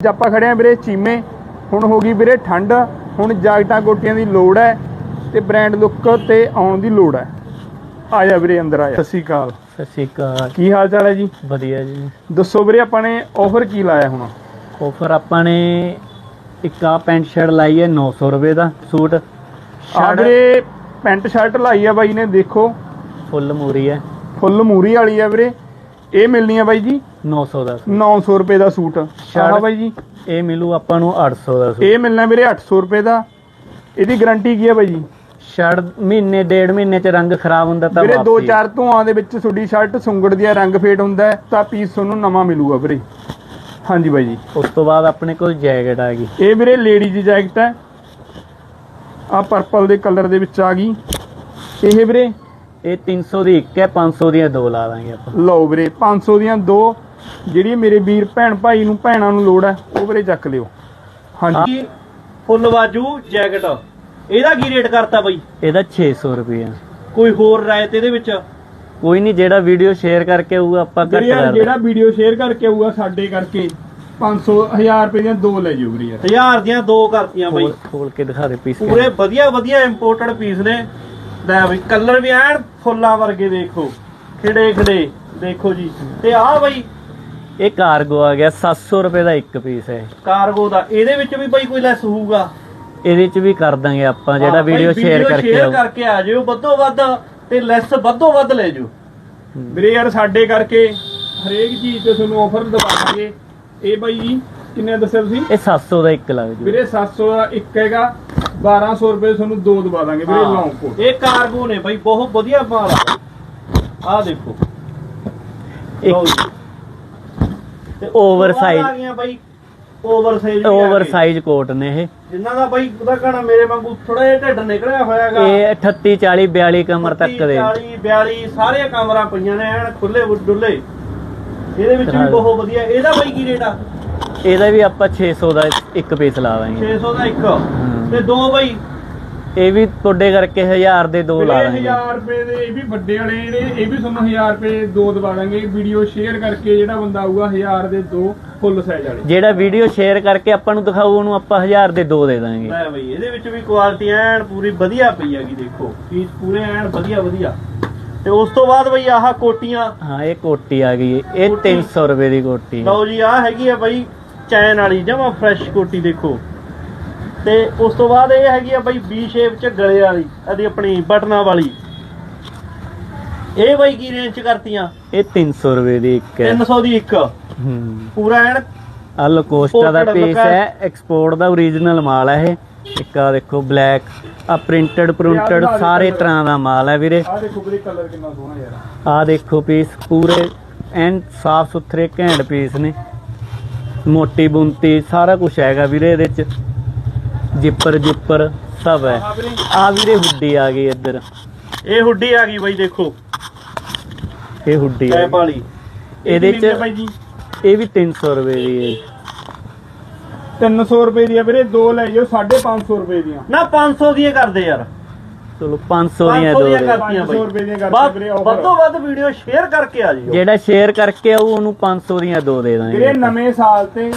ਅੱਜ ਆਪਾਂ ਖੜੇ ਆ ਵੀਰੇ ਚੀਮੇ। ਹੁਣ ਹੋ ਗਈ ਵੀਰੇ ਠੰਡ। ਹੁਣ ਜਾਕਟਾਂ ਕੋਟੀਆਂ ਦੀ ਲੋੜ ਹੈ ਤੇ ਬ੍ਰਾਂਡ ਲੁੱਕ ਤੇ ਆਉਣ ਦੀ ਲੋੜ ਹੈ। ਆ ਜਾ ਵੀਰੇ ਅੰਦਰ ਆ ਜਾ। ਸਤਿ ਸ਼੍ਰੀ ਅਕਾਲ। ਸਤਿ ਸ਼੍ਰੀ ਅਕਾਲ। ਕੀ ਹਾਲ ਚਾਲ ਹੈ ਜੀ? ਵਧੀਆ ਜੀ। ਦੱਸੋ ਵੀਰੇ ਆਪਾਂ ਨੇ ਆਫਰ ਕੀ ਲਾਇਆ ਹੁਣ? ਆਫਰ ਆਪਾਂ ਨੇ ਇੱਕ ਆ ਪੈਂਟ ਸ਼ਰਟ ਲਾਈ ਹੈ 900 ਰੁਪਏ ਦਾ ਸੂਟ। ਆ ਵੀਰੇ ਪੈਂਟ ਸ਼ਰਟ ਲਾਈ ਆ ਬਾਈ ਨੇ ਦੇਖੋ। ਫੁੱਲ ਮੂਰੀ ਹੈ। ਫੁੱਲ ਮੂਰੀ ਵਾਲੀ ਆ ਵੀਰੇ। ਇਹ ਮਿਲਣੀ ਆ ਬਾਈ ਜੀ? 900 ਦਾ ਸੂਟ। 900 ਰੁਪਏ ਦਾ ਸੂਟ। ਆਹ ਬਾਈ ਜੀ? ਇਹ ਮਿਲੂ ਆਪਾਂ ਨੂੰ 800 ਦਾ ਸੂਟ। ਇਹ ਮਿਲਣਾ ਵੀਰੇ 800 ਰੁਪਏ ਦਾ। ਇਹਦੀ ਗਾਰੰਟੀ ਕੀ ਹੈ ਬਾਈ ਜੀ? ਸ਼ਰਟ ਮਹੀਨੇ ਡੇਢ ਮਹੀਨੇ ਚ ਰੰਗ ਖਰਾਬ ਹੁੰਦਾ ਤਾਂ ਵੀਰੇ ਦੋ ਵਾਪਸੀ। ਚਾਰ ਧੂਆਂ ਦੇ ਵਿੱਚ ਤੁਹਾਡੀ ਸ਼ਰਟ ਸੁੰਗੜ ਦੀ ਰੰਗ ਫੇਟ ਹੁੰਦਾ ਤਾਂ ਪੀਸ ਤੁਹਾਨੂੰ ਨਵਾਂ ਮਿਲੂਗਾ ਵੀਰੇ। ਹਾਂਜੀ ਬਾਈ ਜੀ। ਉਸ ਤੋਂ ਬਾਅਦ ਆਪਣੇ ਕੋਲ ਜੈਕਟ ਆ ਗਈ। ਇਹ ਵੀਰੇ ਲੇਡੀਜ਼ ਜੈਕਟ ਹੈ। ਆ ਪਰਪਲ ਦੇ ਕਲਰ ਦੇ ਵਿੱਚ ਆ ਗਈ। ਇਹ ਵੀਰੇ ਇਹ 300 ਦੀ ਇੱਕ ਹੈ 500 ਦੀਆਂ ਦੋ ਲਾ ਦਾਂਗੇ ਆਪਾਂ। ਲਓ ਵੀਰੇ 500 ਦੀਆਂ ਦੋ ਜਿਹੜੀ ਮੇਰੇ ਵੀਰ ਭੈਣ ਭਾਈ ਨੂੰ ਭੈਣਾਂ ਨੂੰ ਲੋੜ ਹੈ ਉਹ ਵੀਰੇ ਚੱਕ ਲਿਓ। ਹਾਂਜੀ। ਫੁੱਲ ਬਾਜੂ ਜੈਕਟ। ਇਹਦਾ ਕੀ ਰੇਟ ਕਰਤਾ ਬਈ? ਇਹਦਾ 600 ਰੁਪਏ ਕੋਈ ਹੋਰ ਰਾਇਤ ਇਹਦੇ ਵਿੱਚ? ਕੋਈ ਨਹੀਂ ਜਿਹੜਾ ਵੀਡੀਓ ਸ਼ੇਅਰ ਕਰਕੇ ਆਊਗਾ ਆਪਾਂ ਘੱਟ ਕਰ ਜਿਹੜਾ ਵੀਡੀਓ ਸ਼ੇਅਰ ਕਰਕੇ ਆਊਗਾ ਸਾਡੇ ਕਰਕੇ 500 1000 ਰੁਪਏ ਦੀਆਂ ਦੋ ਲੈ ਜਿਓ ਵੀਰੇ। ਯਾਰ ਹਜ਼ਾਰ ਦੀਆਂ ਦੋ ਕਰਤੀਆਂ ਬਈ। ਖੋਲ ਕੇ ਦਿਖਾ ਦੇ ਪੀਸ ਪੂਰੇ ਵਧੀਆ ਵਧੀਆ ਇੰਪੋਰਟਡ ਪੀਸ ਨੇ। ਲੈ ਬਈ ਕਲਰ ਵੀ ਐਨ ਫੁੱਲਾਂ ਵਰਗੇ ਦੇਖੋ। ਖਿੜੇ ਖਿੜੇ ਦੇਖੋ ਜੀ। ਤੇ ਆਹ ਬਈ ਇਹ ਕਾਰਗੋ ਆ ਗਿਆ 700 ਰੁਪਏ ਦਾ ਇੱਕ ਪੀਸ ਹੈ। ਕਾਰਗੋ ਦਾ ਇਹਦੇ ਵਿੱਚ ਵੀ ਬਈ ਕੋਈ ਲੈਸ ਹੋਊਗਾ? ਇਹਦੇ ਚ ਵੀ ਕਰ ਦਾਂਗੇ ਆਪਾਂ ਜਿਹੜਾ ਵੀਡੀਓ ਸ਼ੇਅਰ ਕਰਕੇ ਆਊ। ਕਰਕੇ ਆ ਜਿਓ ਵੱਧੋ ਵੱਧ ਤੇ ਲੈਸ ਵੱਧੋ ਵੱਧ ਲੈ ਜਿਓ। ਵੀਰੇ ਯਾਰ ਸਾਡੇ ਕਰਕੇ ਹਰੇਕ ਚੀਜ਼ ਤੇ ਤੁਹਾਨੂੰ ਆਫਰ ਦਵਾਵਾਂਗੇ ਇਹ ਬਾਈ ਜੀ ਕਿੰਨੇ ਦੱਸਿਆ ਤੁਸੀਂ? ਇਹ 700 ਦਾ ਇੱਕ ਲੱਗ ਜੂ। ਵੀਰੇ 700 ਦਾ ਇੱਕ ਹੈਗਾ। 1200 ਰੁਪਏ ਤੁਹਾਨੂੰ ਦੋ ਦਵਾ ਦਾਂਗੇ ਵੀਰੇ ਹਾਂ, ਲੌਂਗ ਕੋਟ ਇਹ ਕਾਰਗੋ ਨੇ ਬਈ ਬਹੁਤ ਵਧੀਆ ਮਾਲ ਆ ਆਹ ਦੇਖੋ। ਲਓ ਇੱਕ ਜੀ। ਤੇ। ਉਹ ਬਾਅਦ ਆ ਗਈਆਂ ਬਾਈ। Oversize oversize coat ਨੇ ਇਹ। ਜਿਨ੍ਹਾਂ ਦਾ ਬਾਈ ਉਹਦਾ ਕਹਣਾ ਮੇਰੇ ਵਾਂਗੂ ਥੋੜਾ ਜਿਹਾ ਢਿੱਡ ਨਿਕਲਿਆ ਹੋਇਆਗਾ ਇਹ 38 40 42 ਕਮਰ ਤੱਕ ਦੇ। 40 42 ਸਾਰੇ ਕਮਰਾਂ ਪਈਆਂ ਨੇ ਐਨ ਖੁੱਲੇ ਡੁੱਲੇ ਇਹਦੇ ਵਿੱਚ ਵੀ ਬਹੁਤ ਵਧੀਆ। ਇਹਦਾ ਬਾਈ ਕੀ ਰੇਟ ਆ? ਇਹਦਾ ਵੀ ਆਪਾਂ 600 ਦਾ ਇੱਕ ਪੀਸ ਲਾ ਦਾਂਗੇ। 600 ਦਾ ਇੱਕ। ਤੇ ਦੋ ਬਾਈ। ਇਹ ਵੀ ਤੁਹਾਡੇ ਕਰਕੇ 1000 ਦੇ ਦੋ ਲਾ ਦਾਂਗੇ। 1000 ਰੁਪਏ ਦੇ ਇਹ ਵੀ ਵੱਡੇ ਵਾਲੇ ਨੇ ਇਹ ਵੀ ਤੁਹਾਨੂੰ 1000 ਰੁਪਏ ਦੋ ਦਵਾ ਦਾਂਗੇ। ਵੀਡੀਓ ਸ਼ੇਅਰ ਕਰਕੇ ਜਿਹੜਾ ਬੰਦਾ ਆਊਗਾ 1000 ਦੇ ਦੋ ਫੁੱਲ ਸਾਈਜ਼ ਵਾਲੇ। ਜਿਹੜਾ ਵੀਡੀਓ ਸ਼ੇਅਰ ਕਰਕੇ ਆਪਾਂ ਨੂੰ ਦਿਖਾਊ ਉਹਨੂੰ ਆਪਾਂ 1000 ਦੇ ਦੋ ਦੇ ਦਾਂਗੇ। ਲੈ ਬਈ ਇਹਦੇ ਵਿੱਚ ਵੀ ਕੁਆਲਿਟੀ ਐਨ ਪੂਰੀ ਵਧੀਆ ਪਈ ਹੈਗੀ ਦੇਖੋ। ਪੀਸ ਪੂਰੇ ਐਨ ਵਧੀਆ ਵਧੀਆ। ਤੇ ਉਸ ਤੋਂ ਬਾਅਦ ਬਈ ਆਹ ਕੋਟੀਆਂ। ਹਾਂ ਇਹ ਕੋਟੀ ਆ ਗਈ। ਇਹ ਕੋਟੀ। 300 ਰੁਪਏ ਦੀ ਕੋਟੀ ਲਓ ਜੀ ਆਹ ਹੈਗੀ ਆ ਬਈ ਚੈਨ ਵਾਲੀ ਜਮਾ ਫਰੈਸ਼ ਕੋਟੀ ਦੇਖੋ। ਤੇ ਉਸ ਤੋਂ ਬਾਅਦ ਇਹ ਹੈਗੀ ਆ ਬਈ ਵੀ ਸ਼ੇਪ ਚ ਗਲੇ ਵਾਲੀ ਇਹਦੀ ਆਪਣੀ ਬਟਨਾਂ ਵਾਲੀ। ਇਹ ਬਈ ਕੀ ਰੇਂਜ ਚ ਕਰਤੀਆਂ? ਇਹ 300 ਰੁਪਏ ਦੀ ਇੱਕ ਹੈ। 300 ਦੀ ਇੱਕ। ਹੂੰ। ਪੂਰਾ ਐਨ ਆ ਲੋਕੋਸਟਾ ਦਾ ਪੀਸ ਹੈ ਐਕਸਪੋਰਟ ਦਾ ਓਰੀਜਨਲ ਮਾਲ ਹੈ ਇਹ। ਇੱਕ ਆ ਦੇਖੋ ਬਲੈਕ ਆ ਪ੍ਰਿੰਟਡ ਪ੍ਰਿੰਟਡ ਸਾਰੇ ਤਰ੍ਹਾਂ ਦਾ ਮਾਲ ਹੈ ਵੀਰੇ। ਆਹ ਦੇਖੋ ਵੀਰੇ ਕਲਰ ਕਿੰਨਾ ਸੋਹਣਾ ਯਾਰ। ਆ ਦੇਖੋ ਪੀਸ ਪੂਰੇ ਐਨ ਸਾਫ਼ ਸੁਥਰੇ ਘੈਂਟ ਪੀਸ ਨੇ। ਮੋਟੀ ਬੁੰਤੀ ਸਾਰਾ ਕੁਝ ਹੈਗਾ ਵੀਰੇ ਇਹਦੇ ਚ। ਜਿੱਪਰ ਜਿੱਪਰ ਸਭ ਹੈ। ਆ ਵੀਰੇ ਹੁੱਡੀ ਆ ਗਈ ਇੱਧਰ। ਇਹ ਹੁੱਡੀ ਆ ਗਈ ਬਈ ਦੇਖੋ। ਇਹ ਹੁੱਡੀ ਆ। ਵਾਲੀ। ਇਹਦੇ ਚ ਬਾਈ ਜੀ? ਇਹ ਵੀ 300 ਰੁਪਏ ਦੀ ਹੈ। 300 ਰੁਪਏ ਦੀ ਆ ਵੀਰੇ ਦੋ ਲੈ ਜਾਓ 550 ਰੁਪਏ ਦੀਆਂ। ਨਾ 500 ਦੀਆਂ ਕਰਦੇ ਯਾਰ। ਚਲੋ 500 ਦੀਆਂ 500 ਦੋ ਦੇ। ਕਰਤੀਆਂ 500 ਰੁਪਏ ਦੀਆਂ ਬਈ ਕਰਤੀਆਂ ਵੱਧ- ਵੀਰੇ offer। ਵੱਧੋ ਵੱਧ ਵੀਡੀਓ ਸ਼ੇਅਰ ਕਰਕੇ ਆ ਜਿਓ। ਜਿਹੜਾ ਸ਼ੇਅਰ ਕਰਕੇ ਆਊ ਉਹਨੂੰ 500 ਦੀਆਂ ਦੋ ਦੇ ਦਾਂਗੇ। ਵੀਰੇ ਨਵੇਂ ਸਾਲ ਤੇ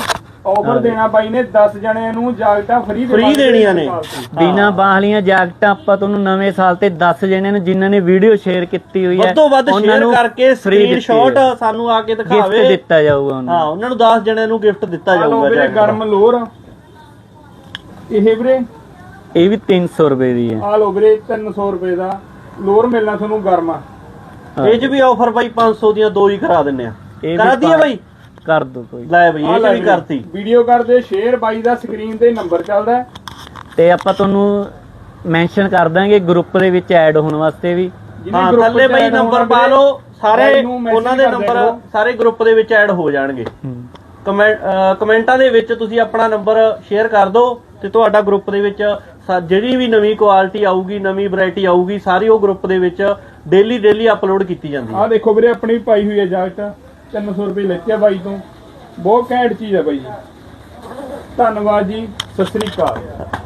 ਆਫਰ। ਦੇਣਾ ਬਾਈ ਨੇ 10 ਜਣਿਆਂ ਨੂੰ ਜਾਕਟਾਂ ਫ੍ਰੀ Free ਦੇਣੀਆਂ ਨੇ। ਬਿਨਾ ਬਾਹਲੀਆਂ ਜਾਕਟਾਂ ਆਪਾਂ ਤੁਹਾਨੂੰ ਨਵੇਂ ਸਾਲ ਤੇ 10 ਜਣਿਆਂ ਨੂੰ ਜਿਨ੍ਹਾਂ ਨੇ ਵੀਡੀਓ ਸ਼ੇਅਰ ਕੀਤੀ ਹੋਈ ਹੈ ਵੱਧੋ ਵੱਧ ਸ਼ੇਅਰ ਕਰਕੇ ਸਕਰੀਨਸ਼ਾਟ ਸਾਨੂੰ ਆ ਕੇ ਗਿਫਟ ਦਿਖਾਵੇ। ਦਿੱਤਾ ਜਾਊਗਾ ਉਹਨੂੰ। ਹਾਂ ਉਹਨਾਂ ਨੂੰ 10 ਜਣਿਆਂ ਨੂੰ ਗਿਫਟ ਦਿੱਤਾ ਜਾਊਗਾ ਵੀਰੇ। ਗਰਮ ਲੋਰ ਇਹ ਵੀਰੇ ਇਹ ਵੀ 300 ਰੁਪਏ ਦੀ ਹੈ। ਆ ਲਓ ਵੀਰੇ 300 ਰੁਪਏ ਦਾ। ਲੋਰ ਮਿਲਣਾ ਤੁਹਾਨੂੰ ਗਰਮ। ਇਹ 'ਚ ਵੀ ਆਫਰ ਬਾਈ 500 ਦੀਆਂ ਦੋ ਹੀ ਕਰਾ ਦਿੰਨੇ ਆ। ਇਹ ਕਰਾ ਦਈਏ ਬਾਈ? ਕਰ ਦੋ ਕੋਈ। ਲੈ ਬਈ ਇਹ ਵੀ ਕਰਤੀ। ਵੀਡੀਓ ਕਰਦੇ ਸ਼ੇਅਰ ਬਾਈ ਦਾ ਸਕਰੀਨ ਤੇ ਨੰਬਰ ਚੱਲਦਾ। ਤੇ ਆਪਾਂ ਤੁਹਾਨੂੰ ਮੈਂਸ਼ਨ ਕਰ ਦਾਂਗੇ ਗਰੁੱਪ ਦੇ ਵਿੱਚ ਐਡ ਹੋਣ ਵਾਸਤੇ ਵੀ। ਹਾਂ ਥੱਲੇ ਬਾਈ ਨੰਬਰ ਪਾ ਲਓ ਸਾਰੇ ਉਹਨਾਂ ਦੇ ਨੰਬਰ। ਸਾਰੇ ਗਰੁੱਪ ਦੇ ਵਿੱਚ ਐਡ ਹੋ ਜਾਣਗੇ। ਕਮੈਂਟਾਂ ਦੇ ਵਿੱਚ ਤੁਸੀਂ ਆਪਣਾ ਨੰਬਰ ਸ਼ੇਅਰ ਕਰ ਦਿਓ। ਤੇ ਤੁਹਾਡਾ ਗਰੁੱਪ ਦੇ ਵਿੱਚ ਜਿਹੜੀ ਵੀ ਨਵੀਂ ਕੁਆਲਿਟੀ ਆਊਗੀ, ਨਵੀਂ ਵੈਰਾਈਟੀ ਆਊਗੀ, ਸਾਰੀ ਉਹ ਗਰੁੱਪ ਦੇ ਵਿੱਚ ਡੇਲੀ ਡੇਲੀ ਅਪਲੋਡ ਕੀਤੀ ਜਾਂਦੀ ਹੈ। ਆਹ ਦੇਖੋ ਵੀਰੇ, ਆਪਣੀ ਪਾਈ ਹੋਈ ਹੈ ਜਾਕਟ 300 ਰੁਪਏ ਲੈਤੀ ਆ ਬਾਈ ਤੋਂ। ਬਹੁਤ ਘੈਂਟ ਚੀਜ਼ ਹੈ ਬਾਈ ਜੀ। ਧੰਨਵਾਦ ਜੀ, ਸਤਿ ਸ੍ਰੀ ਅਕਾਲ।